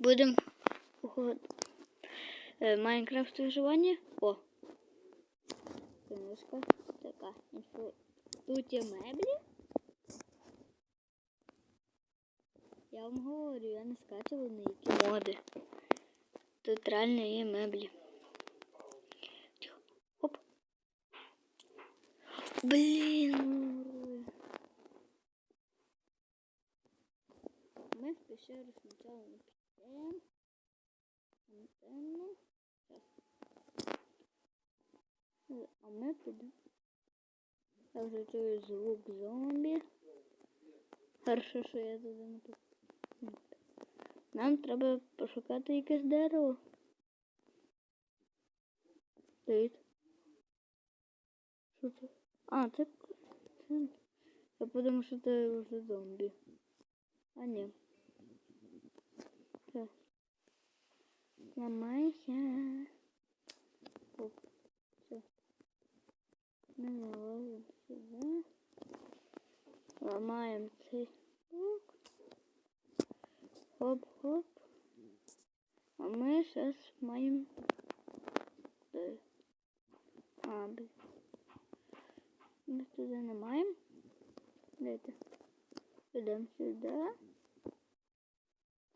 Будемо е, Майнкрафт виживання. О. Книжка. Така. Тут є меблі. Я вам говорю, я не скачував на які моди. Тут реально є меблі. Оп. Блін. Ми в пещеру підемо. Антенну. А ми підемо. Я вже чую звук зомбі. Хорошо, що я туди не піду. Нам треба пошукати якесь дерево. Стоїть. Що це? А, це... Я подумав, що це вже зомбі. А ні. Це. Ламайся. Оп. Все. Ми налазимо сюди. Ламаємо цей блок. Хоп-хоп. А зараз маємо. Де? А, блін. Ми туди не маємо. Дайте. Підемо сюди.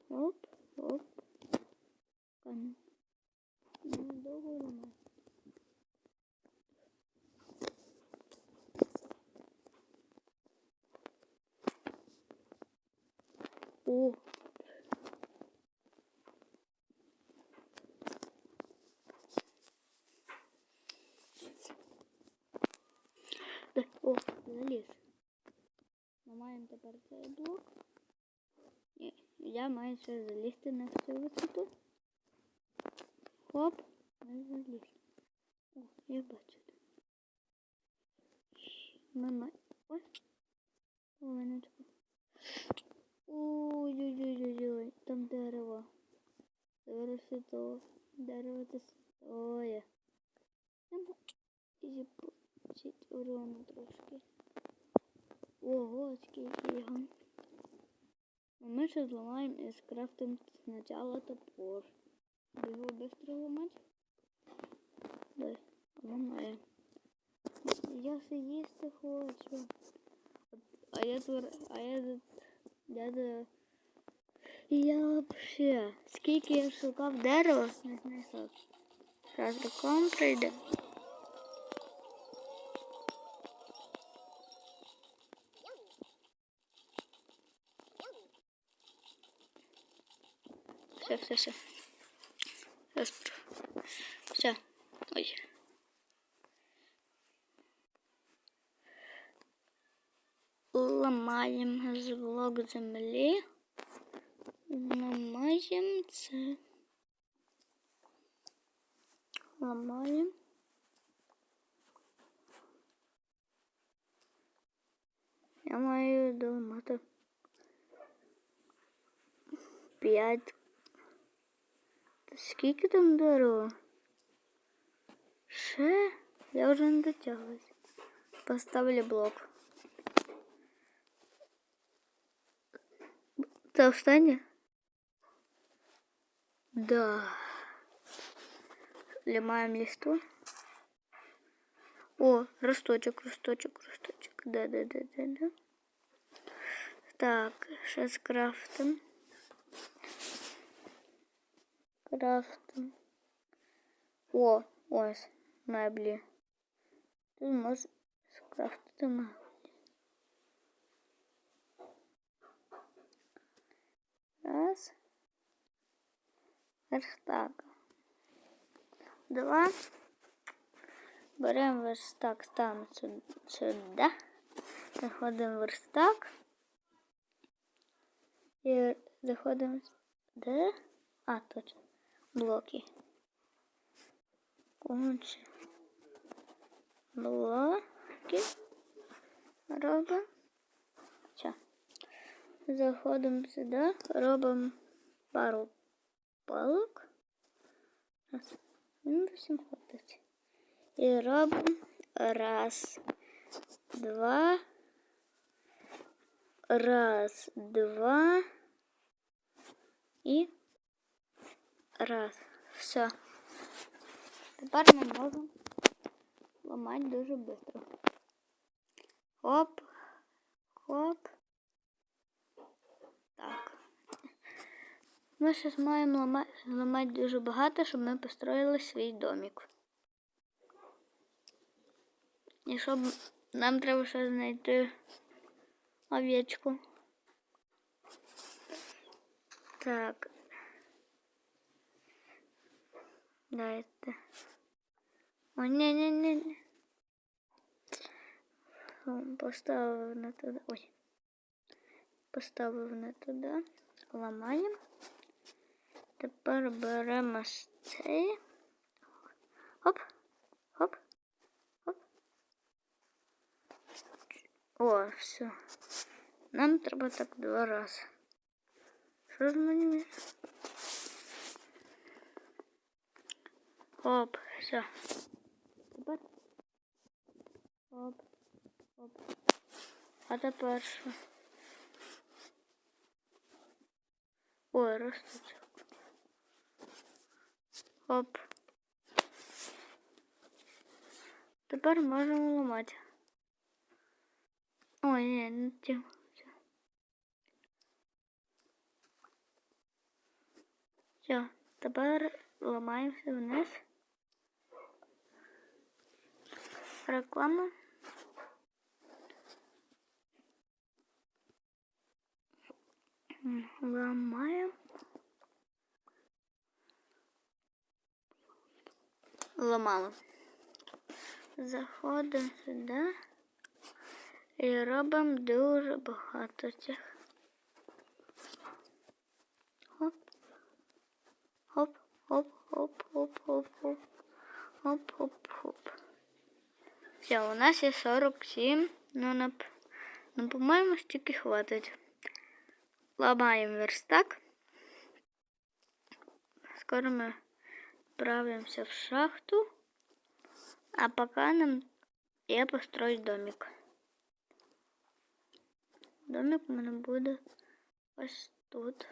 Оп, Ну, довго немає. О, Да, о, заліз. Ми маємо тепер цей блок. Я маю ще залізти на всю висоту. Хоп, ми. О, я бачу. Ми маємо... Ой, хвилиночку. Ой-ой-ой-ой-ой, там дерево. Дерево святого. Дерево це святое. Я Чуть урону трошки. Ого, скільки його. Ми ще зламаємо і скрафтимо спочатку топор. Його швидко ламати. Дай, ламаємо. Я все їсти хочу. А я твор... А я за... Я за... Я вообще... Скільки я шукав дерева, не знайшов. Зараз рукам прийде. Все, все, все. Сейчас. Все. Ой. Ламаємо звук землі. Ламаємо це. Ламаємо. Я маю доламати. П'ять Скільки там дерева? Ще? Я вже не дотягуюсь. Поставлю блок. Це останнє? Да. Лимаем листу. О, росточек, росточек, росточек. Да, да, да, да, да. Так, сейчас крафтим. Крафтим. О, ось меблі. Тут можна скрафтити меблі. Раз. Верстак. Два. Беремо верстак, ставимо сюди. Заходимо в верстак. І заходимо де? А, точно. Блоки. Конче. Блоки. Робимо. Все. Заходимо сюди, робимо пару палок. Раз. Він всім хватить. І робимо раз, два, раз, два і Раз. Все. Тепер ми можемо ламати дуже швидко. Хоп. Хоп. Так. Ми зараз маємо ламати, ламати дуже багато, щоб ми построїли свій домик. І щоб нам треба ще знайти овечку. Так. Дайте. О, ні, ні, ні. ні. О, Поставив не туди. Ой. Поставив не туди. Ламаємо. Тепер беремо з цей. Хоп. Хоп. Хоп. О, все. Нам треба так два рази. Що ж мені? Хоп, все. Тепер. Хоп. Хоп. А тепер що? Ой, ростуть. Хоп. Тепер можемо ламати. Ой, ні, не. Все. Все, тепер ламаємося вниз. Реклама. Ламаємо. Ламали. Заходимо сюди і робимо дуже багато цих. Хоп. Хоп, хоп, хоп, хоп, хоп, хоп. Хоп, хоп, хоп. Все, у нас є 47. Ну, на, ну по-моєму, стільки хватить. Ламаємо верстак. Скоро ми отправимся в шахту. А пока нам я построю домик. Домик у мене буде ось тут.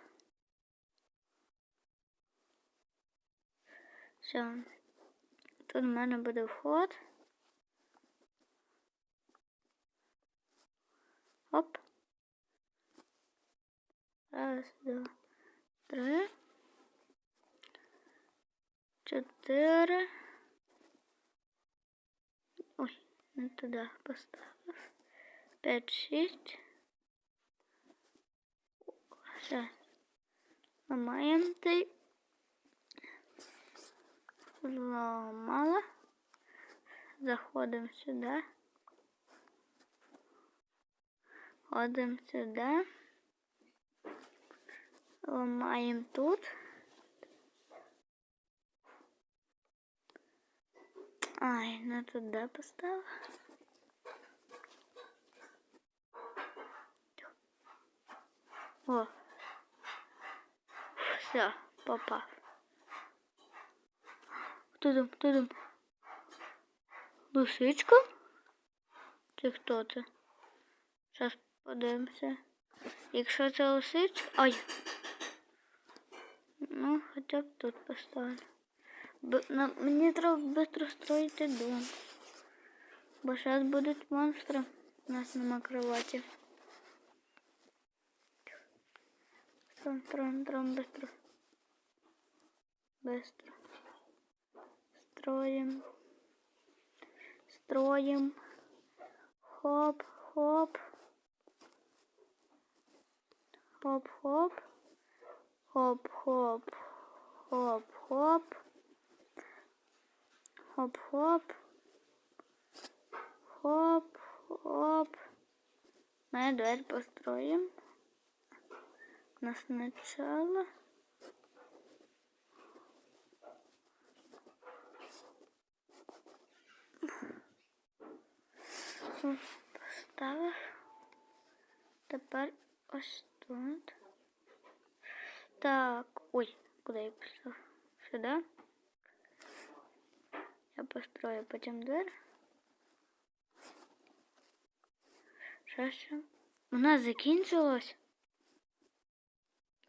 Все. Тут в мене буде вход. Оп. Раз, два, три. Чотири. Ой, не туди поставив. П'ять, шість. Все. Ламаємо той. Зламала. Заходимо сюди. Ходимо сюди. Ламаємо тут. Ай, не туди поставила. О. Все, попав. Хто там? Лисичка? Чи хто це? Зараз подивимося. Якщо це лисичка... Ай! Ну, хоча б тут поставлю. Б... на- Мені треба швидко строїти дом. Бо зараз будуть монстри. У нас нема кроваті. Трон, трон, трон, быстро. Быстро. Строим. Строим. Хоп, хоп. Хоп, хоп. Хоп, хоп. Хоп, хоп. Хоп, хоп. Хоп, хоп. Мы дверь построим. Но сначала... Поставив. Тепер ось тут. Так, ой, куди я пішов? Сюди. Я построю потім двері. Що ще? У нас закінчилось.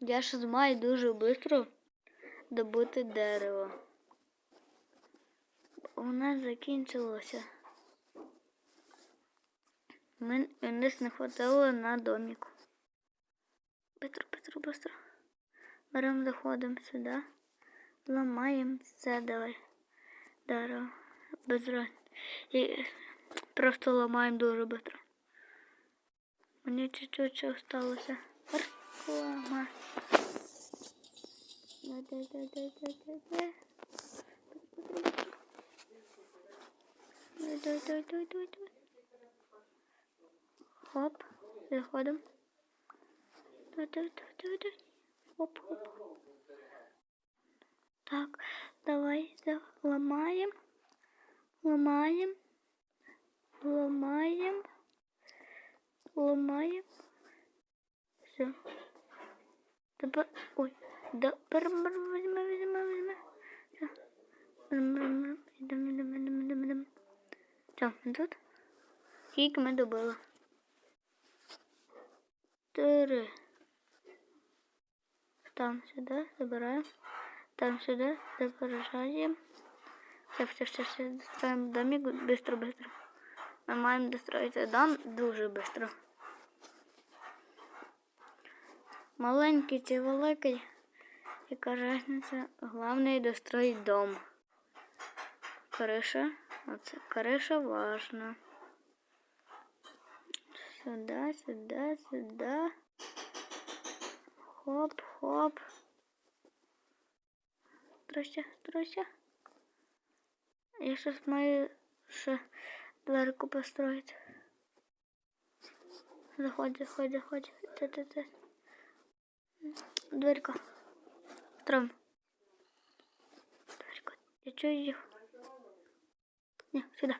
Я ж маю дуже швидко. добути дерево. У нас закінчилося. Ми нас не хватило на доміку. Петро, Петро, быстро. Беремо, заходимо сюди. Ламаємо це давай. Дерево. Без раз. І просто ламаємо дуже швидко. Мені чуть-чуть ще осталося. Реклама. Хоп, заходимо. Так, давай ламаем. Ламаем. Ламаем. Ламаем. Все. Тепер. Ой. Да, возьми, возьми, возьми. Все. Идем, идем. Все, тут. Скільки ми добили? Чотири Там сюди забираємо. Там сюди забираємо. Все, все, все, все. Достроїмо домик быстро, быстро. Ми маємо достроїти дом дуже быстро. Маленький чи великий, яка різниця, головне достроїть дом. Криша, оце криша важна. Сюда, сюда, сюда. Хоп, хоп. Троща, троща. Я щось маю ще дверку построїти. Заходь, заходь, заходь. Це, це, це. Дверка. Тром. Дверка. Я чую їх. Ні, сюди.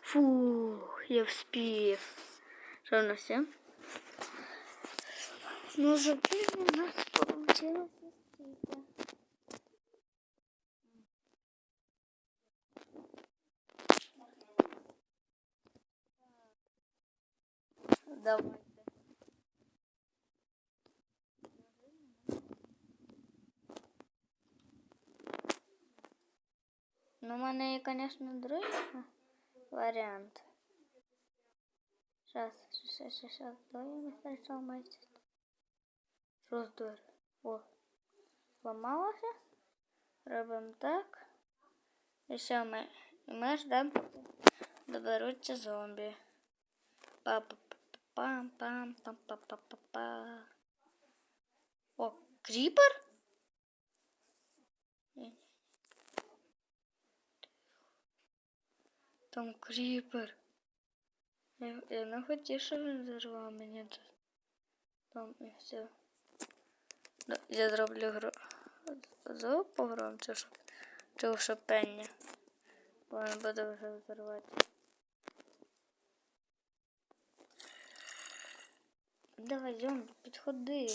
Фух, я вспів. Що в нас є? Ну, зато у нас получилось стільки. Давайте. Ну, у мене є, звісно, другий варіант. Сейчас, сейчас, сейчас, сейчас. Давай я не знайшов майстер. Роздор. О. Зламалося. Робимо так. І все, ми, і ми ждемо, поки доберуться зомбі. па па пам пам пам па па па па О, кріпер? Ні. Там кріпер. Я, я не хотів, щоб він зарвав мені тут. Там і все. Я зроблю гру. Звук погромче, щоб чув шипення. Бо він буде вже взорвати. Давай, Йом, підходи.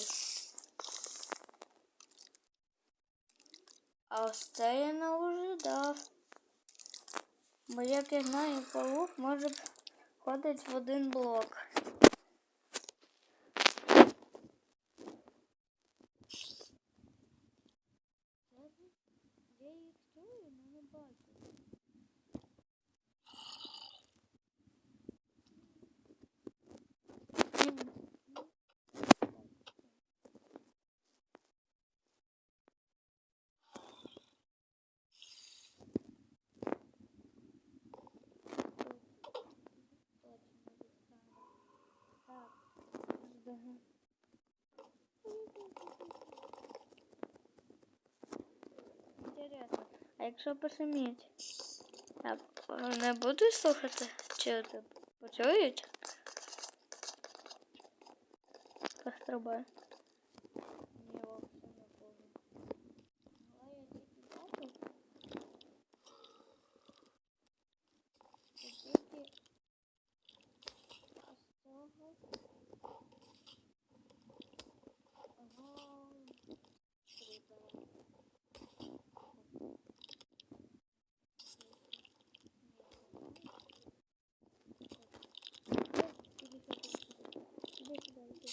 А ось це я не ожидав. Бо як я знаю, паук може входить в один блок. Я їх чую, але не бачу. Інтересно. А якщо пошуміть? А не будуть слухати? Чи почують? Пострибай. Ні, вовсе не буду. Але я тільки бачу. що Тільки ось цього. Ага. Круто. Іди сюди, іди. Іди сюди, іди.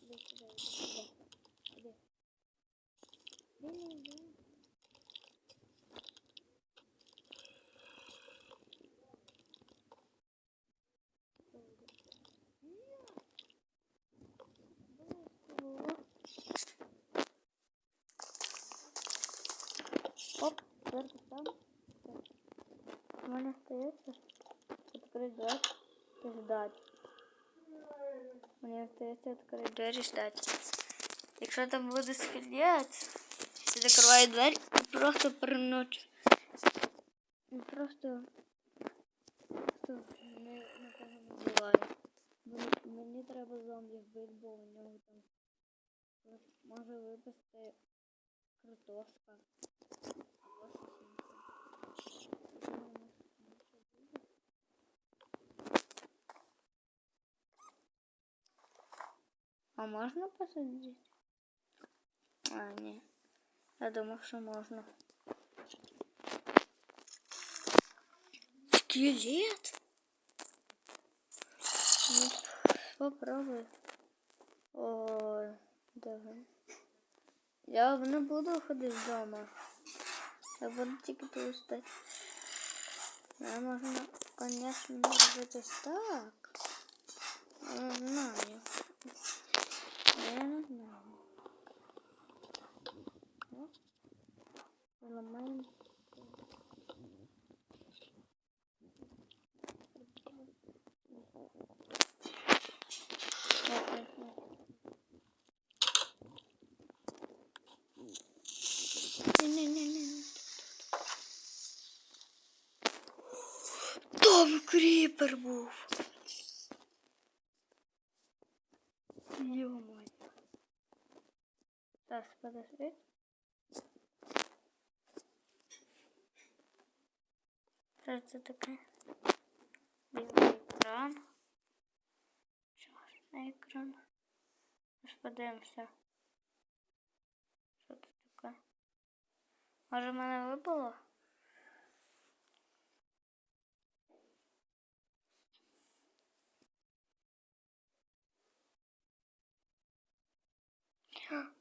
Іди сюди, Оп, дверка там. У мене стається відкрити двері і ждати. Мені стається відкрити двері і ждати. Якщо там буде скелет, ти закриває двері і просто переночі. І просто, просто не, нікого не вбиває. Мені, мені треба зомбі вбити, бо у нього там може випасти картошка. А можна посадити? А, ні. Я думав, що можна. Скелет? Ну, попробуй. Ой, да. Я не буду ходити вдома. Я буду тільки тут стати. Я можна, конечно, робити так. Я не знаю. Я не знаю. Ну, Ламаємо. Не-не-не-не. Там кріпер був. Ё-моё. Сейчас, подожди. Що це таке? Білий екран. Чорний екран. Ось подивимося. Що це таке? Може мене вибило?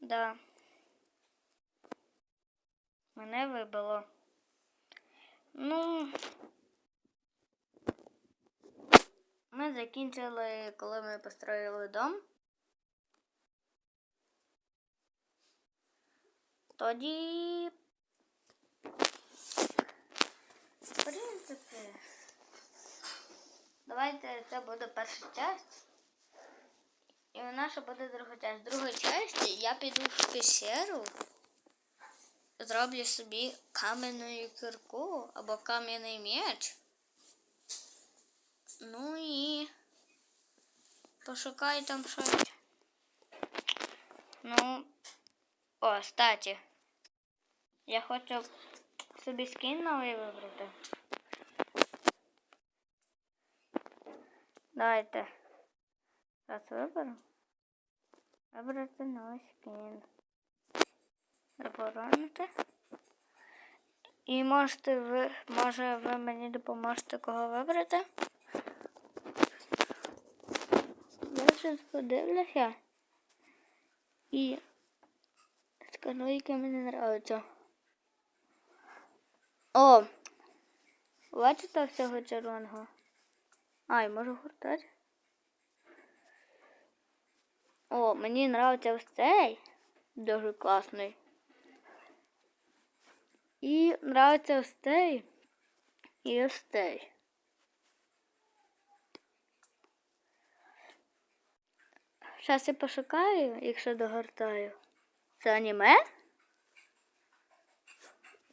Да. Мене вибило. Ну. Ми закінчили, коли ми построїли дом. Тоді. В принципі. Давайте це буде перша часть. І нас ще буде друга часть. Друга часть я піду в пещеру, зроблю собі кам'яну кірку або кам'яний меч. Ну і пошукаю там щось. Ну, о, статі. Я хочу собі скін новий вибрати. Давайте. Зараз виберу. Вибрати новий скін. Заборонити. І можете ви, може ви мені допоможете кого вибрати? Я щось подивлюся і скажу, яке мені подобається. О! Бачите всього червоного? Ай, можу гуртати? О, мені нравиться ось цей. Дуже класний. І нравиться ось цей. І ось цей. Зараз я пошукаю, якщо догортаю. Це аніме?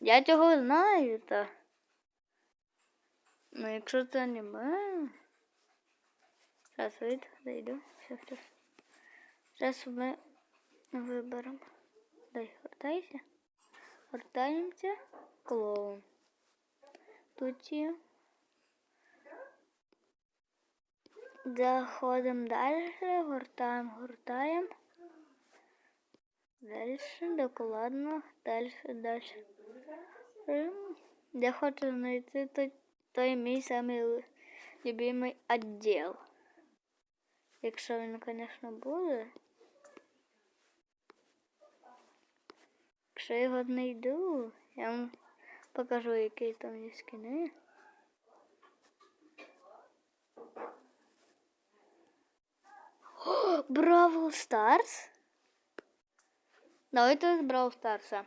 Я цього знаю, та. Ну, якщо це аніме. Зараз вийду, зайду. Зараз ми виберемо. Дай, гортайся. Гортаємося. Клоун. Тут є. Заходимо далі, гортаємо, гортаємо. Далі, докладно, далі, далі. Ем, Я хочу знайти той, той мій самий любимий відділ. Якщо він, звісно, буде. Якщо я його знайду, я вам покажу, які там є скини. Бравл Старс? Давайте з Бравл Старса.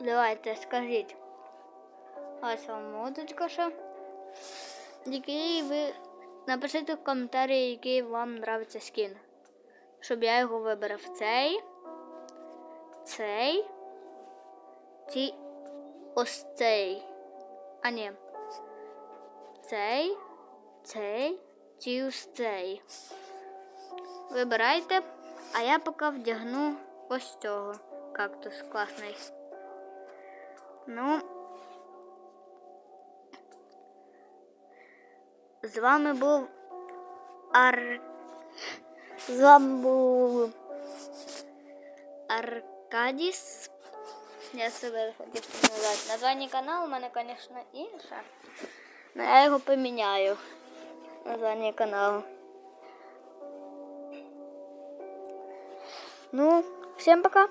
Давайте, скажіть. Ось вам музичка ще. Який ви напишіть в коментарі, який вам нравиться скін. Щоб я його вибрав. Цей. Цей. Ці ось цей. А ні. Цей. Цей. Чи ось цей. Вибирайте, а я поки вдягну ось цього. Кактус класний. Ну. З вами був Ар. З вами був Аркадіс. Я себе хотів назвати. Названня каналу у мене, звісно, інше. Але я його поміняю. Названня каналу. Ну, всім пока.